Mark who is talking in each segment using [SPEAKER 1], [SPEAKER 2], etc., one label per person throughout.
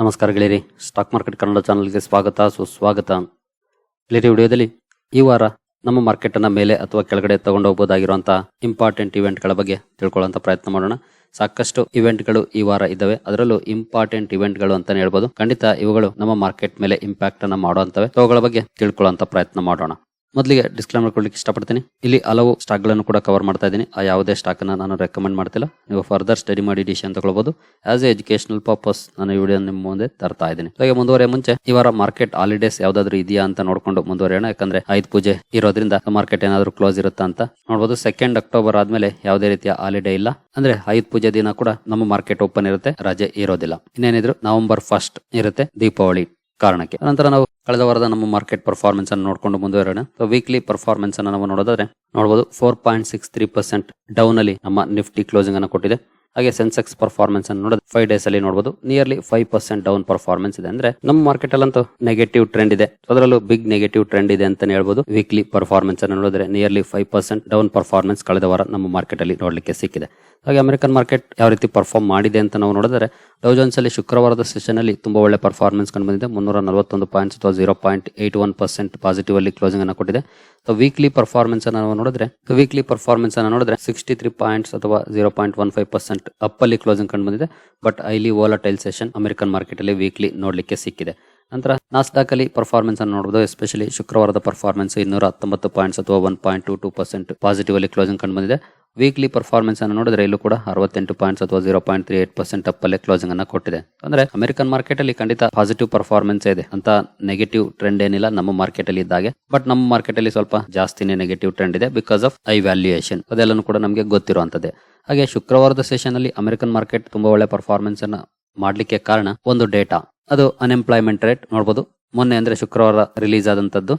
[SPEAKER 1] ನಮಸ್ಕಾರ ಗೆಳೆಯರಿ. Stock market Kannada ಚಾನಲ್ಗೆ ಸ್ವಾಗತ, ಸುಸ್ವಾಗತ. ಗೆಳೆಯರಿ, ವಿಡಿಯೋದಲ್ಲಿ ಈ ವಾರ ನಮ್ಮ ಮಾರ್ಕೆಟ್ ಅನ್ನ ಮೇಲೆ ಅಥವಾ ಕೆಳಗಡೆ ತಗೊಂಡು ಹೋಗಬಹುದಾಗಿರುವಂತಹ ಇಂಪಾರ್ಟೆಂಟ್ ಇವೆಂಟ್ಗಳ ಬಗ್ಗೆ ತಿಳ್ಕೊಳ್ಳುವಂತ ಪ್ರಯತ್ನ ಮಾಡೋಣ. ಸಾಕಷ್ಟು ಇವೆಂಟ್ಗಳು ಈ ವಾರ ಇದ್ದಾವೆ. ಅದರಲ್ಲೂ ಇಂಪಾರ್ಟೆಂಟ್ ಇವೆಂಟ್ಗಳು ಅಂತಲೇ ಹೇಳ್ಬೋದು. ಖಂಡಿತ ಇವುಗಳು ನಮ್ಮ ಮಾರ್ಕೆಟ್ ಮೇಲೆ ಇಂಪ್ಯಾಕ್ಟ್ ಅನ್ನು ಮಾಡುವಂತವೆ ಅವುಗಳ ಬಗ್ಗೆ ತಿಳ್ಕೊಳ್ಳುವಂತ ಪ್ರಯತ್ನ ಮಾಡೋಣ. ಮೊದಲಿಗೆ ಡಿಸ್ಕ್ಲೇಮರ್ ಕೊಡ್ಲಿಕ್ಕೆ ಇಷ್ಟಪಡ್ತೀನಿ. ಇಲ್ಲಿ ಹಲವು ಸ್ಟಾಕ್ಗಳನ್ನು ಕೂಡ ಕವರ್ ಮಾಡ್ತಾ ಇದ್ದೀನಿ. ಆ ಯಾವುದೇ ಸ್ಟಾಕ್ ನಾನು ರೆಕಮೆಂಡ್ ಮಾಡ್ತಿಲ್ಲ. ನೀವು ಫರ್ದರ್ ಸ್ಟಡಿ ಮಾಡಿ ಡಿಸಿಷನ್ ತಗೊಳ್ಬಹುದು ಆಸ್ ಎ ಎಜುಕೇಶನಲ್ ಪರ್ಪಸ್ ನಾನು ಈ ವಿಡಿಯೋ ನಿಮ್ಮ ಮುಂದೆ ತರ್ತಾ ಇದ್ದೀನಿ. ಹಾಗೆ ಮುಂದುವರೆ ಮುಂಚೆ, ಈ ವಾರ ಮಾರ್ಕೆಟ್ ಹಾಲಿಡೇಸ್ ಯಾವ್ದಾದ್ರು ಇದೆಯಾ ಅಂತ ನೋಡ್ಕೊಂಡು ಮುಂದುವರೆಯೋಣ. ಯಾಕಂದ್ರೆ ಐದ್ ಪೂಜೆ ಇರೋದ್ರಿಂದ ಮಾರ್ಕೆಟ್ ಏನಾದ್ರು ಕ್ಲೋಸ್ ಇರುತ್ತಾ ಅಂತ ನೋಡಬಹುದು ಸೆಕೆಂಡ್ ಅಕ್ಟೋಬರ್ ಆದ್ಮೇಲೆ ಯಾವುದೇ ರೀತಿಯ ಹಾಲಿಡೇ ಇಲ್ಲ. ಅಂದ್ರೆ ಐದ್ ಪೂಜೆ ದಿನ ಕೂಡ ನಮ್ಮ ಮಾರ್ಕೆಟ್ ಓಪನ್ ಇರುತ್ತೆ. ರಜೆ ಇರೋದಿಲ್ಲ. ಇನ್ನೇನಿದ್ರು ನವೆಂಬರ್ ಫಸ್ಟ್ ಇರುತ್ತೆ ದೀಪಾವಳಿ ಕಾರಣಕ್ಕೆ. ನಂತರ ನಾವು ಕಳೆದ ವಾರದ ನಮ್ಮ ಮಾರ್ಕೆಟ್ ಪರ್ಫಾರ್ಮೆನ್ಸ್ ಅನ್ನು ನೋಡಿಕೊಂಡು ಮುಂದುವರೋಣ ವೀಕ್ಲಿ ಪರ್ಫಾರ್ಮೆನ್ಸ್ ಅನ್ನು ನಾವು ನೋಡೋದಾದ್ರೆ ನೋಡಬಹುದು four point six three percent down ಅಲ್ಲಿ ನಮ್ಮ ನಿಫ್ಟಿ ಕ್ಲೋಸಿಂಗ್ ಅನ್ನು ಕೊಟ್ಟಿದೆ. ಹಾಗೆ ಸೆನ್ಸೆಕ್ಸ್ ಪರ್ಫಾರ್ಮೆನ್ಸ್ ಅನ್ನು ನೋಡಿದ್ರೆ ಫೈವ್ ಡೇಸ್ ಅಲ್ಲಿ ನೋಡಬಹುದು nearly five percent down performance ಇದೆ. ಅಂದ್ರೆ ನಮ್ಮ ಮಾರ್ಕೆಟ್ ಅಲ್ಲಂತೂ ನೆಗೆಟಿವ್ ಟ್ರೆಂಡ್ ಇದೆ. ಅದರಲ್ಲೂ ಬಿಗ್ ನೆಗೆಟಿವ್ ಟ್ರೆಂಡ್ ಇದೆ ಅಂತಾನೆ ಹೇಳ್ಬೋದು. ವೀಕ್ಲಿ ಪರ್ಫಾರ್ಮೆನ್ಸ್ ಅನ್ನು ನೋಡಿದ್ರೆ nearly five percent down performance ಕಳೆದ ವಾರ ನಮ್ಮ ಮಾರ್ಕೆಟ್ ಅಲ್ಲಿ ನೋಡಲಿಕ್ಕೆ ಸಿಕ್ಕಿದೆ. ಹಾಗೆ ಅಮೆರಿಕನ್ ಮಾರ್ಕೆಟ್ ಯಾವ ರೀತಿ ಪರ್ಫಾರ್ಮ್ ಮಾಡಿದೆ ಅಂತ ನಾವು ನೋಡಿದ್ರೆ ಡೌ ಜೋನ್ಸ್ ಅಲ್ಲಿ ಶುಕ್ರವಾರದ ಸೆಷನಲ್ಲಿ ತುಂಬ ಒಳ್ಳೆ ಪರ್ಫಾರ್ಮೆನ್ಸ್ ಕಂಡು ಬಂದಿದೆ ಮುನ್ನೂರ ನಲವತ್ತೊಂದು ಪಾಯಿಂಟ್ಸ್ ಅಥವಾ zero point eight one percent positive ಅಲ್ಲಿ ಕ್ಲೋಸಿಂಗ್ ಅನ್ನು ಕೊಟ್ಟಿದೆ. ಸೊ ವೀಕ್ಲಿ ಪರ್ಫಾರ್ಮೆನ್ಸ್ ಅನ್ನು ನಾವು ನೋಡಿದ್ರೆ ವೀಕ್ಲಿ ಪರ್ಫಾರ್ಮೆನ್ಸ್ ಅನ್ನು ನೋಡಿದ್ರೆ ಸಿಕ್ಸ್ಟಿ ತ್ರೀ ಪಾಯಿಂಟ್ಸ್ ಅಥವಾ zero point one five percent up ಅಲ್ಲಿ ಕ್ಲೋಸಿಂಗ್ ಕಂಡು ಬಂದಿದೆ but highly volatile session American market ಅಲ್ಲಿ ವೀಕ್ಲಿ ನೋಡಲಿಕ್ಕೆ ಸಿಕ್ಕಿದೆ. ನಂತರ ನಾಸ್ಡಾಕ್ ಅಲ್ಲಿ ಪರ್ಫಾರ್ಮೆನ್ಸ್ ಅನ್ನು ನೋಡಬಹುದು. ಎಸ್ಪೆಷಲಿ ಶುಕ್ರವಾರದ ಪರ್ಫಾರ್ಮೆನ್ಸ್ ಇನ್ನೂರ ಹತ್ತೊಂಬತ್ತು ಪಾಯಿಂಟ್ಸ್ ಅಥವಾ one point two two percent positive ಅಲ್ಲಿ ಕ್ಲೋಸಿಂಗ್ ಕಂಡು ಬಂದಿದೆ ವೀಕ್ಲಿ ಪರ್ಫಾರ್ಮೆನ್ಸ್ ಅನ್ನು ನೋಡಿದ್ರೆ ಇಲ್ಲೂ ಕೂಡ ಅರವತ್ತೆಂಟು ಪಾಯಿಂಟ್ಸ್ ಅಥವಾ zero point three eight percent up ಅಲ್ಲಿ ಕ್ಲೋಸಿಂಗ್ ಅನ್ನು ಕೊಟ್ಟಿದೆ. ಅಂದ್ರೆ ಅಮೆರಿಕನ್ ಮಾರ್ಕೆಟ್ ಅಲ್ಲಿ ಖಂಡಿತ ಪಾಸಿಟಿವ್ ಪರ್ಫಾರ್ಮೆನ್ಸ್ ಇದೆ. ಅಂತ ನೆಗೆಟಿವ್ ಟ್ರೆಂಡ್ ಏನಿಲ್ಲ ನಮ್ಮ ಮಾರ್ಕೆಟ್ ಅಲ್ಲಿ ಇದ್ದಾಗೆ. ಬಟ್ ನಮ್ಮ ಮಾರ್ಕೆಟ್ ಅಲ್ಲಿ ಸ್ವಲ್ಪ ಜಾಸ್ತಿನೇ ನೆಗೆಟಿವ್ ಟ್ರೆಂಡ್ ಇದೆ ಬಿಕಾಸ್ ಆಫ್ ಐ ವ್ಯಾಲ್ಯೂಯೇಷನ್ ಅದೆಲ್ಲನೂ ಕೂಡ ನಮಗೆ ಗೊತ್ತಿರುವಂತದ್ದೇ ಹಾಗೆ ಶುಕ್ರವಾರದ ಸೆಷನ್ ಅಲ್ಲಿ ಅಮೆರಿಕನ್ ಮಾರ್ಕೆಟ್ ತುಂಬಾ ಒಳ್ಳೆ ಪರ್ಫಾರ್ಮೆನ್ಸ್ ಅನ್ನ ಮಾಡ್ಲಿಕ್ಕೆ ಕಾರಣ ಒಂದು ಡೇಟಾ ಅದು ಅನ್ಎಂಪ್ಲಾಯ್ಮೆಂಟ್ ರೇಟ್ ನೋಡಬಹುದು ಮೊನ್ನೆ ಅಂದ್ರೆ ಶುಕ್ರವಾರ ರಿಲೀಸ್ ಆದಂತದ್ದು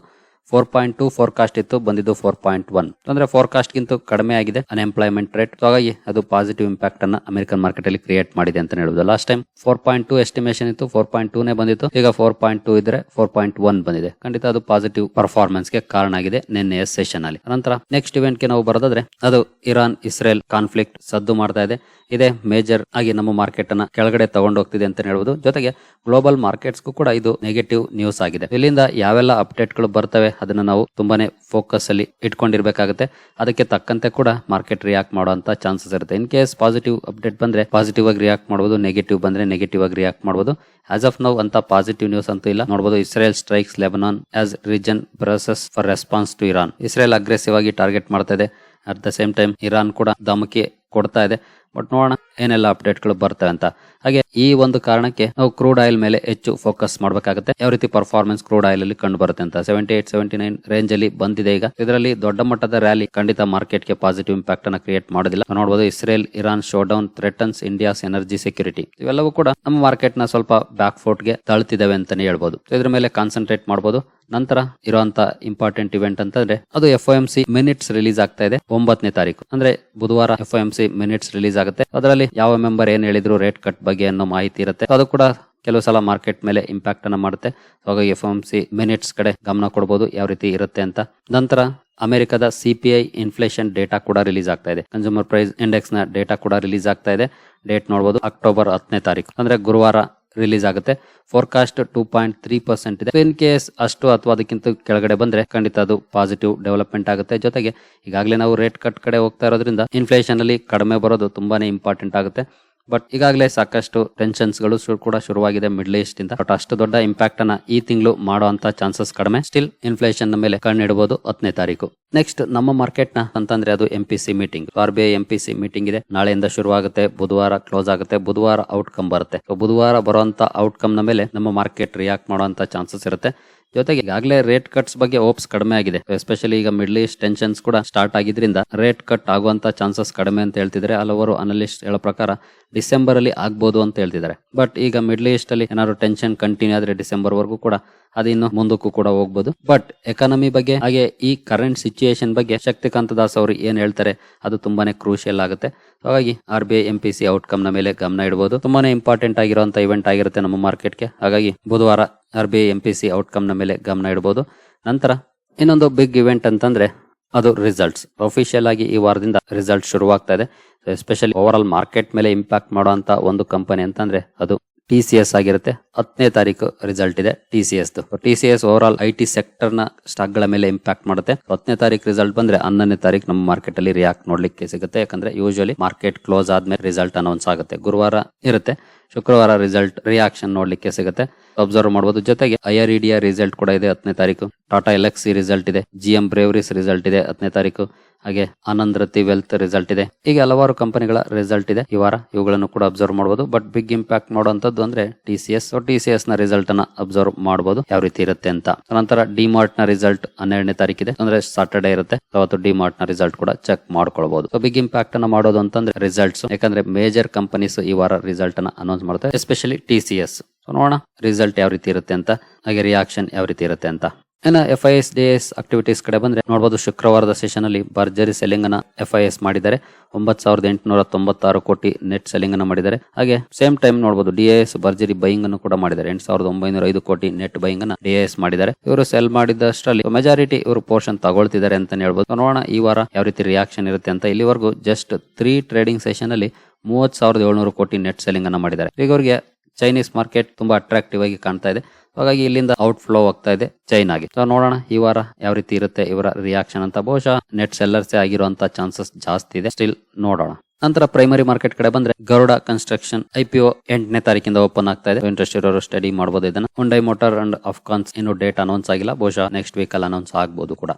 [SPEAKER 1] ಫೋರ್ ಪಾಯಿಂಟ್ ಟು ಫೋರ್ಕಾಸ್ಟ್ ಇತ್ತು, ಬಂದಿದ್ದು ಫೋರ್ ಪಾಯಿಂಟ್ ಒನ್ ಅಂದ್ರೆ ಫೋರ್ಕಾಸ್ಟ್ ಗಿಂತ ಕಡಿಮೆ ಆಗಿದೆ ಅನ್ಎಂಪ್ಲಾಯ್ಮೆಂಟ್ ರೇಟ್ ಹಾಗಾಗಿ ಅದು ಪಾಸಿಟಿವ್ ಇಂಪ್ಯಾಕ್ಟ್ ಅನ್ನ ಅಮೆರಿಕನ್ ಮಾರ್ಕೆಟ್ ಅಲ್ಲಿ ಕ್ರಿಯೇಟ್ ಮಾಡಿದೆ ಅಂತ ಹೇಳುದು last time four point two estimation ಇತ್ತು ಫೋರ್ ಪಾಯಿಂಟ್ ಟೂ ನೇ ಬಂದಿತ್ತು. ಈಗ ಫೋರ್ ಪಾಯಿಂಟ್ ಟೂ ಇದ್ರೆ ಫೋರ್ ಪಾಯಿಂಟ್ ಒನ್ ಬಂದಿದೆ. ಖಂಡಿತ ಅದು ಪಾಸಿಟಿವ್ ಪರ್ಫಾರ್ಮೆನ್ಸ್ಗೆ ಕಾರಣ ಆಗಿದೆ ನಿನ್ನೆಯ ಸೆಷನ್ ಅಲ್ಲಿ. ನಂತರ ನೆಕ್ಸ್ಟ್ ಇವೆಂಟ್ಗೆ ನಾವು ಬರೋದಾದ್ರೆ, ಅದು ಇರಾನ್ ಇಸ್ರೇಲ್ ಕಾನ್ಫ್ಲಿಕ್ಟ್ ಸದ್ದು ಮಾಡ್ತಾ ಇದೆ. ಇದೇ ಮೇಜರ್ ಆಗಿ ನಮ್ಮ ಮಾರ್ಕೆಟ್ ಅನ್ನ ಕೆಳಗಡೆ ತಗೊಂಡು ಹೋಗ್ತಿದೆ ಅಂತ ಹೇಳ್ಬೋದು. ಜೊತೆಗೆ ಗ್ಲೋಬಲ್ ಮಾರ್ಕೆಟ್ಸ್ಗೂ ಕೂಡ ಇದು ನೆಗೆಟಿವ್ ನ್ಯೂಸ್ ಆಗಿದೆ. ಇಲ್ಲಿಂದ ಯಾವೆಲ್ಲ ಅಪ್ಡೇಟ್ಗಳು ಬರ್ತವೆ ಅದನ್ನ ನಾವು ತುಂಬಾನೇ ಫೋಕಸ್ ಅಲ್ಲಿ ಇಟ್ಕೊಂಡಿರ್ಬೇಕಾಗುತ್ತೆ. ಅದಕ್ಕೆ ತಕ್ಕಂತೆ ಕೂಡ ಮಾರ್ಕೆಟ್ ರಿಯಾಕ್ಟ್ ಮಾಡುವಂತ ಚಾನ್ಸಸ್ ಇರುತ್ತೆ. ಇನ್ ಕೇಸ್ ಪಾಸಿಟಿವ್ ಅಪ್ಡೇಟ್ ಬಂದ್ರೆ ಪಾಸಿಟಿವ್ ಆಗಿ ರಿಯಾಕ್ಟ್ ಮಾಡಬಹುದು ನೆಗೆಟಿವ್ ಬಂದ್ರೆ ನೆಗೆಟಿವ್ ಆಗಿ ರಿಯಾಕ್ಟ್ ಮಾಡಬಹುದು ಆಸ್ ಆಫ್ ನೌ ಅಂತ ಪಾಸಿಟಿವ್ ನ್ಯೂಸ್ ಅಂತೂ ಇಲ್ಲ. ನೋಡಬಹುದು Israel strikes Lebanon as region process for response to Iran Israel aggressive ಆಗಿ ಟಾರ್ಗೆಟ್ ಮಾಡ್ತಾ ಇದೆ. At the same time Iran ಕೂಡ ಧಮಕಿ ಕೊಡ್ತಾ ಇದೆ. ಬಟ್ ನೋಡೋಣ ಏನೆಲ್ಲ ಅಪ್ಡೇಟ್ಗಳು ಬರ್ತವೆ ಅಂತ. ಹಾಗೆ ಈ ಒಂದು ಕಾರಣಕ್ಕೆ ನಾವು ಕ್ರೂಡ್ ಆಯಿಲ್ ಮೇಲೆ ಹೆಚ್ಚು ಫೋಕಸ್ ಮಾಡಬೇಕಾಗುತ್ತೆ. ಯಾವ ರೀತಿ ಪರ್ಫಾರ್ಮೆನ್ಸ್ ಕ್ರೂಡ್ ಆಯಿಲ್ ಅಲ್ಲಿ ಕಂಡು ಬರುತ್ತೆ ಅಂತ. Seventy eight seventy nine range ಅಲ್ಲಿ ಬಂದಿದೆ ಈಗ. ಇದರಲ್ಲಿ ದೊಡ್ಡ ಮಟ್ಟದ ರ್ಯಾಲಿ ಖಂಡಿತ ಮಾರ್ಕೆಟ್ಗೆ ಪಾಸಿಟಿವ್ ಇಂಪ್ಯಾಕ್ಟ್ ಅನ್ನ ಕ್ರಿಯೇಟ್ ಮಾಡೋದಿಲ್ಲ. ನೋಡಬಹುದು Israel Iran showdown threatens India's energy security ಇವೆಲ್ಲವೂ ಕೂಡ ನಮ್ಮ ಮಾರ್ಕೆಟ್ನ ಸ್ವಲ್ಪ ಬ್ಯಾಕ್ ಫೋರ್ಟ್ಗೆ ತಳ್ತಿದಾವೆ ಅಂತಾನೆ ಹೇಳ್ಬಹುದು ಇದ್ರ ಮೇಲೆ ಕಾನ್ಸಂಟ್ರೇಟ್ ಮಾಡಬಹುದು ನಂತರ ಇರುವಂತ ಇಂಪಾರ್ಟೆಂಟ್ ಇವೆಂಟ್ ಅಂತಂದ್ರೆ ಅದು F M C minutes release ಆಗ್ತಾ ಇದೆ ಒಂಬತ್ತನೇ ತಾರೀಕು. ಅಂದ್ರೆ ಬುಧವಾರ F M C minutes release ಆಗುತ್ತೆ. ಅದರಲ್ಲಿ ಯಾವ ಮೆಂಬರ್ ಏನ್ ಹೇಳಿದ್ರು ರೇಟ್ ಕಟ್ ಬಗ್ಗೆ ಅನ್ನೋ ಮಾಹಿತಿ ಇರುತ್ತೆ. ಅದು ಕೂಡ ಕೆಲವು ಸಲ ಮಾರ್ಕೆಟ್ ಮೇಲೆ ಇಂಪ್ಯಾಕ್ಟ್ ಅನ್ನ ಮಾಡುತ್ತೆ. ಹಾಗಾಗಿ ಎಫ್ ಎಂ ಸಿ ಮಿನಿಟ್ಸ್ ಕಡೆ ಗಮನ ಕೊಡಬಹುದು ಯಾವ ರೀತಿ ಇರುತ್ತೆ ಅಂತ. ನಂತರ ಅಮೆರಿಕದ ಸಿಪಿಐ ಇನ್ಫ್ಲೇಷನ್ ಡೇಟಾ ಕೂಡ ರಿಲೀಸ್ ಆಗ್ತಾ ಇದೆ. ಕನ್ಸ್ಯೂಮರ್ ಪ್ರೈಸ್ ಇಂಡೆಕ್ಸ್ನ ಡೇಟಾ ಕೂಡ ರಿಲೀಸ್ ಆಗ್ತಾ ಇದೆ. ಡೇಟ್ ನೋಡಬಹುದು ಅಕ್ಟೋಬರ್ ಹತ್ತನೇ ತಾರೀಕು. ಅಂದ್ರೆ ಗುರುವಾರ ರಿಲೀಸ್ ಆಗುತ್ತೆ. Forecast two point three percent ಇದೆ. ಇನ್ ಕೇಸ್ ಅಷ್ಟು ಅಥವಾ ಅದಕ್ಕಿಂತ ಕೆಳಗಡೆ ಬಂದ್ರೆ ಖಂಡಿತ ಅದು ಪಾಸಿಟಿವ್ ಡೆವಲಪ್ಮೆಂಟ್ ಆಗುತ್ತೆ. ಜೊತೆಗೆ ಈಗಾಗಲೇ ನಾವು ರೇಟ್ ಕಟ್ ಕಡೆ ಹೋಗ್ತಾ ಇರೋದ್ರಿಂದ ಇನ್ಫ್ಲೇಷನ್ ಅಲ್ಲಿ ಕಡಿಮೆ ಬರೋದು ತುಂಬಾನೇ ಇಂಪಾರ್ಟೆಂಟ್ ಆಗುತ್ತೆ. ಬಟ್ ಈಗಾಗಲೇ ಸಾಕಷ್ಟು ಟೆನ್ಷನ್ಸ್ಗಳು ಕೂಡ ಶುರುವಾಗಿದೆ ಮಿಡ್ಲ್ ಈಸ್ಟ್ ಇಂದ. ಬಟ್ ಅಷ್ಟು ದೊಡ್ಡ ಇಂಪ್ಯಾಕ್ಟ್ ಅನ್ನ ಈ ತಿಂಗಳು ಮಾಡುವಂತ ಚಾನ್ಸಸ್ ಕಡಿಮೆ. ಸ್ಟಿಲ್ ಇನ್ಫ್ಲೇಷನ್ ಮೇಲೆ ಕಣ್ಣಿಡಬಹುದು ಹತ್ತನೇ ತಾರೀಕು. ನೆಕ್ಸ್ಟ್ ನಮ್ಮ ಮಾರ್ಕೆಟ್ನ ಅಂತಂದ್ರೆ ಅದು M P C meeting R B I M P C meeting ಇದೆ. ನಾಳೆಯಿಂದ ಶುರುವಾಗುತ್ತೆ. ಬುಧವಾರ ಕ್ಲೋಸ್ ಆಗುತ್ತೆ. ಬುಧವಾರ ಔಟ್ಕಮ್ ಬರುತ್ತೆ. ಬುಧವಾರ ಬರುವಂತ ಔಟ್ಕಮ್ನ ಮೇಲೆ ನಮ್ಮ ಮಾರ್ಕೆಟ್ ರಿಯಾಕ್ಟ್ ಮಾಡುವಂತ ಚಾನ್ಸಸ್ ಇರುತ್ತೆ. ಜೊತೆಗೆ ಈಗಾಗಲೇ ರೇಟ್ ಕಟ್ಸ್ ಬಗ್ಗೆ ಓಪ್ಸ್ ಕಡಿಮೆ ಆಗಿದೆ. ಎಸ್ಪೆಷಲಿ ಈಗ ಮಿಡ್ಲ್ ಈಸ್ಟ್ ಟೆನ್ಷನ್ಸ್ ಕೂಡ ಸ್ಟಾರ್ಟ್ ಆಗಿದ್ರಿಂದ ರೇಟ್ ಕಟ್ ಆಗುವಂತ ಚಾನ್ಸಸ್ ಕಡಿಮೆ ಅಂತ ಹೇಳ್ತಿದ್ರೆ ಹಲವರು ಅನಲಿಸ್ಟ್ ಹೇಳೋ ಪ್ರಕಾರ ಡಿಸೆಂಬರ್ ಅಲ್ಲಿ ಆಗ್ಬೋದು ಅಂತ ಹೇಳ್ತಿದ್ದಾರೆ. ಬಟ್ ಈಗ ಮಿಡ್ಲ್ ಈಸ್ಟ್ ಅಲ್ಲಿ ಏನಾದ್ರು ಟೆನ್ಷನ್ ಕಂಟಿನ್ಯೂ ಆದ್ರೆ ಡಿಸೆಂಬರ್ ವರೆಗೂ ಕೂಡ ಅದಿನ್ನು ಮುಂದಕ್ಕೂ ಕೂಡ ಹೋಗ್ಬೋದು. ಬಟ್ ಎಕಾನಮಿ ಬಗ್ಗೆ ಹಾಗೆ ಈ ಕರೆಂಟ್ ಸಿಚುಯೇಷನ್ ಬಗ್ಗೆ ಶಕ್ತಿಕಾಂತ ದಾಸ್ ಅವರು ಏನ್ ಹೇಳ್ತಾರೆ ಅದು ತುಂಬಾನೇ ಕ್ರೂಷಿಯಲ್ ಆಗುತ್ತೆ. ಹಾಗಾಗಿ R B I, M P C ಔಟ್ಕಮ್ನ ಮೇಲೆ ಗಮನ ಇಡಬಹುದು ತುಂಬಾನೇ ಇಂಪಾರ್ಟೆಂಟ್ ಆಗಿರುವಂತಹ ಇವೆಂಟ್ ಆಗಿರುತ್ತೆ ನಮ್ಮ ಮಾರ್ಕೆಟ್ಗೆ ಹಾಗಾಗಿ ಬುಧವಾರ R B I, M P C ಔಟ್ಕಮ್ನ ಮೇಲೆ ಗಮನ ಇಡಬಹುದು ನಂತರ ಇನ್ನೊಂದು ಬಿಗ್ ಇವೆಂಟ್ ಅಂತಂದ್ರೆ ಅದು ರಿಸಲ್ಟ್ಸ್ ಅಫಿಷಿಯಲ್ ಆಗಿ ಈ ವಾರದಿಂದ ರಿಸಲ್ಟ್ ಶುರುವಾಗ್ತಾ ಇದೆ. ಎಸ್ಪೆಷಲಿ ಓವರ್ ಆಲ್ ಮಾರ್ಕೆಟ್ ಮೇಲೆ ಇಂಪ್ಯಾಕ್ಟ್ ಮಾಡುವಂತ ಒಂದು ಕಂಪನಿ ಅಂತಂದ್ರೆ ಅದು ಟಿ ಸಿ ಎಸ್ ಆಗಿರುತ್ತೆ. ಹತ್ತನೇ ತಾರೀಕು ರಿಸಲ್ಟ್ ಇದೆ T C S T C S overall I T T ಸೆಕ್ಟರ್ನ ಸ್ಟಾಕ್ ಮೇಲೆ ಇಂಪ್ಯಾಕ್ಟ್ ಮಾಡುತ್ತೆ. ಹತ್ತನೇ ತಾರೀಕು ರಿಸಲ್ಟ್ ಬಂದ್ರೆ ಹನ್ನೊಂದನೇ ತಾರೀಕು ನಮ್ಮ ಮಾರ್ಕೆಟ್ ಅಲ್ಲಿ ರಿಯಾಕ್ಟ್ ನೋಡ್ಲಿಕ್ಕೆ ಸಿಗುತ್ತೆ. ಯಾಕಂದ್ರೆ ಯೂಶಲಿ ಮಾರ್ಕೆಟ್ ಕ್ಲೋಸ್ ಆದ್ಮೇಲೆ ರಿಸಲ್ಟ್ ಅನೌನ್ಸ್ ಆಗುತ್ತೆ. ಗುರುವಾರ ಇರುತ್ತೆ. ಶುಕ್ರವಾರ ರಿಸಲ್ಟ್ ರಿಯಾಕ್ಷನ್ ನೋಡ್ಲಿಕ್ಕೆ ಸಿಗುತ್ತೆ. ಅಬ್ಸರ್ವ್ ಮಾಡಬಹುದು ಜೊತೆಗೆ ಐ ಆರ್ ಇಡಿಯ ರಿಸಲ್ಟ್ ಕೂಡ ಇದೆ ಹತ್ತನೇ ತಾರೀಕು. ಟಾಟಾ ಎಲೆಕ್ಸಿ ರಿಸಲ್ಟ್ ಇದೆ. ಜಿ ಎಂ ಬ್ರೇವರೀಸ್ ರಿಸಲ್ಟ್ ಇದೆ ಹತ್ತನೇ ತಾರೀಕು. ಹಾಗೆ ಆನಂದ್ ರತಿ ವೆಲ್ತ್ ರಿಸಲ್ಟ್ ಇದೆ. ಹೀಗೆ ಹಲವಾರು ಕಂಪನಿಗಳ ರಿಸಲ್ಟ್ ಇದೆ ಈ ವಾರ. ಇವುಗಳನ್ನು ಕೂಡ ಅಬ್ಸರ್ವ್ ಮಾಡಬಹುದು ಬಟ್ ಬಿಗ್ ಇಂಪ್ಯಾಕ್ಟ್ ಮಾಡುವಂತದ್ದು ಅಂದ್ರೆ T C S T C ಎಸ್ನ ರಿಸಲ್ಟ್ ಅನ್ನ ಅಬ್ಸರ್ವ್ ಮಾಡಬಹುದು ಯಾವ ರೀತಿ ಇರುತ್ತೆ ಅಂತ. ನಂತರ ಡಿ ಮಾರ್ಟ್ನ ರಿಸಲ್ಟ್ ಹನ್ನೆರಡನೇ ತಾರೀಕಿದೆ ಅಂದ್ರೆ ಸಾಟರ್ಡೆ ಇರುತ್ತೆ. ಅವತ್ತು ಡಿಮಾರ್ಟ್ನ ರಿಸಲ್ಟ್ ಕೂಡ ಚೆಕ್ ಮಾಡ್ಕೊಳ್ಬಹುದು ಬಿಗ್ ಇಂಪ್ಯಾಕ್ಟ್ ಅನ್ನ ಮಾಡೋದು ಅಂತಂದ್ರೆ ರಿಸಲ್ಟ್ಸ್ ಯಾಕಂದ್ರೆ ಮೇಜರ್ ಕಂಪನೀಸ್ ಈ ವಾರ ರಿಸಲ್ಟ್ ಅನ್ನ ಅನೌನ್ಸ್ ಮಾಡುತ್ತೆ ಎಸ್ಪೆಷಲಿ ಟಿ ಸಿ ಎಸ್ ನೋಡೋಣ ರಿಸಲ್ಟ್ ಯಾವ ರೀತಿ ಇರುತ್ತೆ ಅಂತ, ಹಾಗೆ ರಿಯಾಕ್ಷನ್ ಯಾವ ರೀತಿ ಇರುತ್ತೆ ಅಂತ. ಇನ್ನ F I S D S activities ಕಡೆ ಬಂದ್ರೆ ನೋಡಬಹುದು ಶುಕ್ರವಾರದ ಸೆಷನ್ ಅಲ್ಲಿ ಭರ್ಜರಿ ಸೆಲ್ಲಿಂಗ್ ಅನ್ನ ಎಫ್ ಐ ಎಸ್ ಮಾಡಿದ್ದಾರೆ. ಒಂಬತ್ ಸಾವಿರದ ಎಂಟುನೂರ ತೊಂಬತ್ತಾರು ಕೋಟಿ ನೆಟ್ ಸೆಲ್ಲಿಂಗ್ ಅನ್ನ ಮಾಡಿದ್ದಾರೆ. ಹಾಗೆ ಸೇಮ್ ಟೈಮ್ ನೋಡಬಹುದು ಡಿ ಎಸ್ ಭರ್ಜರಿ ಬೈಯಿಂಗ್ ಅನ್ನು ಕೂಡ ಮಾಡಿದ್ದಾರೆ. ಎಂಟು ಸಾವಿರದ ಒಂಬೈನೂರ ಐದು ಕೋಟಿ ನೆಟ್ ಬೈಯಿಂಗ್ ಅನ್ನ ಡಿ ಎಸ್ ಮಾಡಿದ್ದಾರೆ. ಇವರು ಸೆಲ್ ಮಾಡಿದಷ್ಟರಲ್ಲಿ ಮೆಜಾರಿಟಿ ಇವರು ಪೋರ್ಷನ್ ತಗೊಳ್ತಿದ್ದಾರೆ ಅಂತ ಹೇಳ್ಬೋದು. ನೋಡೋಣ ಈ ವಾರ ಯಾವ ರೀತಿ ರಿಯಾಕ್ಷನ್ ಇರುತ್ತೆ ಅಂತ. ಇಲ್ಲಿವರೆಗೂ ಜಸ್ಟ್ ತ್ರೀ ಟ್ರೇಡಿಂಗ್ ಸೆಷನ್ ಅಲ್ಲಿ ಮೂವತ್ ಸಾವಿರದ ಏಳ್ನೂರು ಕೋಟಿ ನೆಟ್ ಸೆಲ್ಲಿಂಗ್ ಅನ್ನ ಮಾಡಿದ್ದಾರೆ. ಈಗ ಅವರಿಗೆ ಚೈನೀಸ್ ಮಾರ್ಕೆಟ್ ತುಂಬಾ ಅಟ್ರಾಕ್ಟಿವ್ ಆಗಿ ಕಾಣ್ತಾ ಇದೆ. ಹಾಗಾಗಿ ಇಲ್ಲಿಂದ ಔಟ್ ಫ್ಲೋ ಆಗ್ತಾ ಇದೆ ಚೈನಾಗೆ ಸೊ ನೋಡೋಣ ಈ ವಾರ ಯಾವ ರೀತಿ ಇರುತ್ತೆ ಇವರ ರಿಯಾಕ್ಷನ್ ಅಂತ. ಬಹುಶಃ ನೆಟ್ ಸೆಲ್ಲರ್ಸೇ ಆಗಿರುವಂತ ಚಾನ್ಸಸ್ ಜಾಸ್ತಿ ಇದೆ. ಸ್ಟಿಲ್ ನೋಡೋಣ. ನಂತರ ಪ್ರೈಮರಿ ಮಾರ್ಕೆಟ್ ಕಡೆ ಬಂದ್ರೆ ಗರುಡ ಕನ್ಸ್ಟ್ರಕ್ಷನ್ ಐಪಿಒ ಎಂಟನೇ ತಾರೀಕಿಂದ ಓಪನ್ ಆಗ್ತಾ ಇದೆ. ಇಂಟ್ರೆಸ್ಟ್ ಇರೋರು ಸ್ಟಡಿ ಮಾಡಬಹುದು ಇದನ್ನ. ಹುಂಡೈ ಮೋಟಾರ್ ಅಂಡ್ ಅಫ್ಕಾನ್ಸ್ ಇನ್ನು ಡೇಟ್ ಅನೌನ್ಸ್ ಆಗಿಲ್ಲ. ಬಹುಶಃ ನೆಕ್ಸ್ಟ್ ವೀಕ್ ಅಲ್ಲಿ ಅನೌನ್ಸ್ ಆಗಬಹುದು ಕೂಡ.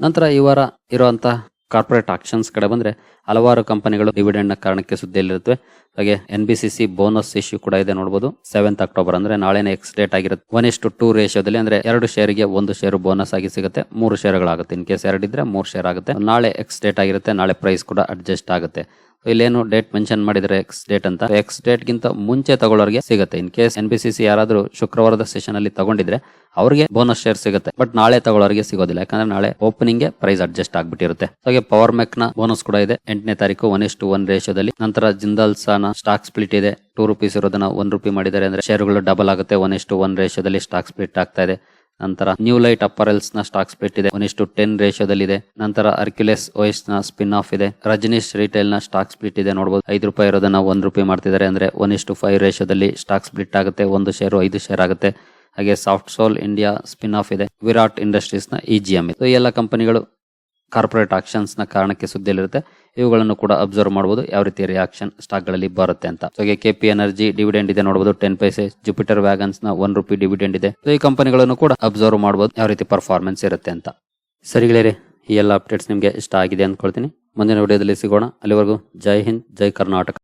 [SPEAKER 1] ನಂತರ ಈ ವಾರ ಇರುವಂತ ಕಾರ್ಪೊರೇಟ್ ಆಕ್ಷನ್ಸ್ ಕಡೆ ಬಂದ್ರೆ ಹಲವಾರು ಕಂಪನಿಗಳು ಡಿವಿಡೆಂಡ್ನ ಕಾರಣಕ್ಕೆ ಸುದ್ದಿಯಲ್ಲಿರುತ್ತವೆ. ಹಾಗೆ N B C C bonus issue ಕೂಡ ಇದೆ ನೋಡಬಹುದು ಸೆವೆಂತ್ ಅಕ್ಟೋಬರ್ ಅಂದ್ರೆ ನಾಳೆನೇ ಎಕ್ಸ್ ಡೇಟ್ ಆಗಿರುತ್ತೆ. ಒನ್ ಇಷ್ಟು ಟೂ ರೇಷಿಯೋದಲ್ಲಿ ಅಂದ್ರೆ ಎರಡು ಶೇರಿಗೆ ಒಂದು ಶೇರು ಬೋನಸ್ ಆಗಿ ಸಿಗುತ್ತೆ. ಮೂರು ಶೇರ್ಗಳಾಗುತ್ತೆ ಇನ್ ಕೇಸ್ ಎರಡಿದ್ರೆ ಮೂರು ಶೇರ್ ಆಗುತ್ತೆ. ನಾಳೆ ಎಕ್ಸ್ ಡೇಟ್ ಆಗಿರುತ್ತೆ. ನಾಳೆ ಪ್ರೈಸ್ ಕೂಡ ಅಡ್ಜಸ್ಟ್ ಆಗುತ್ತೆ. ಇಲ್ಲೇನು ಡೇಟ್ ಮೆನ್ಷನ್ ಮಾಡಿದ್ರೆ ಎಕ್ಸ್ ಡೇಟ್ ಅಂತ. ಎಕ್ಸ್ ಡೇಟ್ ಗಿಂತ ಮುಂಚೆ ತಗೊಳ್ಳೋರಿಗೆ ಸಿಗುತ್ತೆ. ಇನ್ ಕೇಸ್ ಎನ್ ಯಾರಾದರೂ ಶುಕ್ರವಾರದ ಸೆಷನ್ ಅಲ್ಲಿ ತಗೊಂಡಿದ್ರೆ ಅವರಿಗೆ ಬೋನಸ್ ಶೇರ್ ಸಿಗುತ್ತೆ. ಬಟ್ ನಾಳೆ ತಗೊಳ್ಳೋರಿಗೆ ಸಿಗೋದಿಲ್ಲ. ಯಾಕಂದ್ರೆ ನಾಳೆ ಓಪನಿಂಗ್ ಪ್ರೈಸ್ ಅಡ್ಜಸ್ಟ್ ಆಗ್ಬಿಟ್ಟಿರುತ್ತೆ. ಹಾಗೆ ಪವರ್ ಮೆಕ್ನ ಬೋನಸ್ ಕೂಡ ಇದೆ. ಎಂಟನೇ ತಾರೀಕು ಒನ್ ಇಷ್ಟು ಒನ್ ರೇಷಿಯೋದಲ್ಲಿ ನಂತರ ಜಿಂದಾಲ್ಸ್ ಸಾನ ಸ್ಟಾಕ್ ಸ್ಪ್ಲಿಟ್ ಇದೆ. ಟೂ ರುಪೀಸ್ ಇರೋದನ್ನ ಒನ್ ರುಪಿ ಮಾಡಿದ್ದಾರೆ ಅಂದ್ರೆ ಶೇರ್ಗಳು ಡಬಲ್ ಆಗುತ್ತೆ. ಒನ್ ಇಷ್ಟು ಒನ್ ರೇಷಿಯೋದಲ್ಲಿ ಸ್ಟಾಕ್ ಸ್ಪ್ಲಿಟ್ ಆಗ್ತಾ ಇದೆ. ನಂತರ ನ್ಯೂ ಲೈಟ್ ಅಪರಲ್ಸ್ನ ಸ್ಟಾಕ್ ಸ್ಪ್ಲಿಟ್ ಇದೆ. ಒನ್ ಇಷ್ಟು ಟೆನ್ ರೇಷಿಯೋದಲ್ಲಿ ಇದೆ ನಂತರ ಅರ್ಕ್ಯುಲೆಸ್ ಓಎಸ್ನ ಸ್ಪಿನ್ ಆಫ್ ಇದೆ. ರಜನೀಶ್ ರಿಟೇಲ್ನ ಸ್ಟಾಕ್ ಸ್ಪ್ಲಿಟ್ ಇದೆ. ನೋಡಬಹುದು ಐದು ರೂಪಾಯಿ ಇರೋದನ್ನ ಒಂದ್ ರೂಪಾಯಿ ಮಾಡ್ತಿದ್ದಾರೆ ಅಂದ್ರೆ ಒನ್ ಇಷ್ಟು ಫೈವ್ ರೇಷಿಯೋದಲ್ಲಿ ಸ್ಟಾಕ್ ಸ್ಪ್ಲಿಟ್ ಆಗುತ್ತೆ. ಒಂದು ಶೇರು ಐದು ಶೇರ್ ಆಗುತ್ತೆ. ಹಾಗೆ Softsol India spin off ಇದೆ. ವಿರಾಟ್ ಇಂಡಸ್ಟ್ರೀಸ್ನ ಇಜಿಎಂ ಇದೆ. So, ಈ ಎಲ್ಲ ಕಂಪನಿಗಳು ಕಾರ್ಪೊರೇಟ್ ಆಕ್ಷನ್ಸ್ನ ಕಾರಣಕ್ಕೆ ಸುದ್ದಿಯಲ್ಲಿರುತ್ತೆ. ಇವುಗಳನ್ನು ಕೂಡ ಅಬ್ಸರ್ವ್ ಮಾಡಬಹುದು ಯಾವ ರೀತಿ ರಿಯಾಕ್ಷನ್ ಸ್ಟಾಕ್ಗಳಲ್ಲಿ ಬರುತ್ತೆ ಅಂತ. So K P energy dividend ಇದೆ ನೋಡಬಹುದು ಟೆನ್ ಪೈಸೆ ಜುಪಿಟರ್ ವ್ಯಾಗನ್ಸ್ನ ಒನ್ ರುಪಿ ಡಿವಿಡೆಂಡ್ ಇದೆ. ಸೊ ಈ ಕಂಪನಿಗಳನ್ನು ಕೂಡ ಅಬ್ಸರ್ವ್ ಮಾಡಬಹುದು ಯಾವ ರೀತಿ ಪರ್ಫಾರ್ಮೆನ್ಸ್ ಇರುತ್ತೆ ಅಂತ. ಸರಿಗಳೇ ಈ ಎಲ್ಲ ಅಪ್ಡೇಟ್ಸ್ ನಿಮಗೆ ಇಷ್ಟ ಆಗಿದೆ ಅಂದ್ಕೊಳ್ತೀನಿ. ಮುಂದಿನ ವಿಡಿಯೋದಲ್ಲಿ ಸಿಗೋಣ. ಅಲ್ಲಿವರೆಗೂ ಜೈ ಹಿಂದ್, ಜೈ ಕರ್ನಾಟಕ.